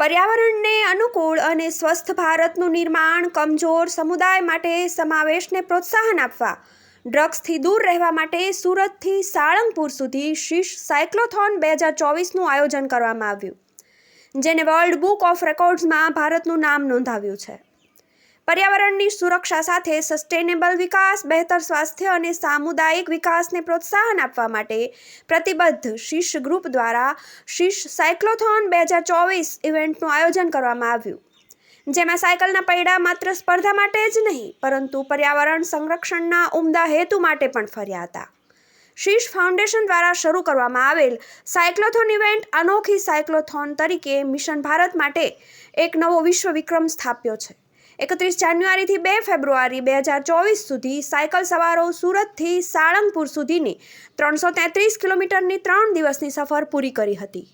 પર્યાવરણને અનુકૂળ અને સ્વસ્થ ભારતનું નિર્માણ કમજોર સમુદાય માટે સમાવેશને પ્રોત્સાહન આપવા, ડ્રગ્સથી દૂર રહેવા માટે સુરતથી સાળંગપુર સુધી શીશ સાયક્લોથોન બે હજાર ચોવીસનું આયોજન કરવામાં આવ્યું, જેને વર્લ્ડ બુક ઓફ રેકોર્ડ્સમાં ભારતનું નામ નોંધાવ્યું છે. પર્યાવરણની સુરક્ષા સાથે સસ્ટેનેબલ વિકાસ, બહેતર સ્વાસ્થ્ય અને સામુદાયિક વિકાસને પ્રોત્સાહન આપવા માટે પ્રતિબદ્ધ શીશ ગ્રુપ દ્વારા શીશ સાયક્લોથોન બે હજાર ચોવીસ ઇવેન્ટનું આયોજન કરવામાં આવ્યું. જેમાં સાયકલના પૈડા માત્ર સ્પર્ધા માટે જ નહીં, પરંતુ પર્યાવરણ સંરક્ષણના ઉમદા હેતુ માટે પણ ફર્યા હતા. શીશ ફાઉન્ડેશન દ્વારા શરૂ કરવામાં આવેલ સાયક્લોથોન ઇવેન્ટ અનોખી સાયક્લોથોન તરીકે મિશન ભારત માટે એક નવો વિશ્વ વિક્રમ સ્થાપ્યો છે. એકત્રીસ જાન્યુઆરીથી બે ફેબ્રુઆરી બે હજાર ચોવીસ સુધી સાયકલ સવારો સુરતથી સાળંગપુર સુધીની ત્રણસો તેત્રીસ કિલોમીટરની ત્રણ દિવસની સફર પૂરી કરી હતી.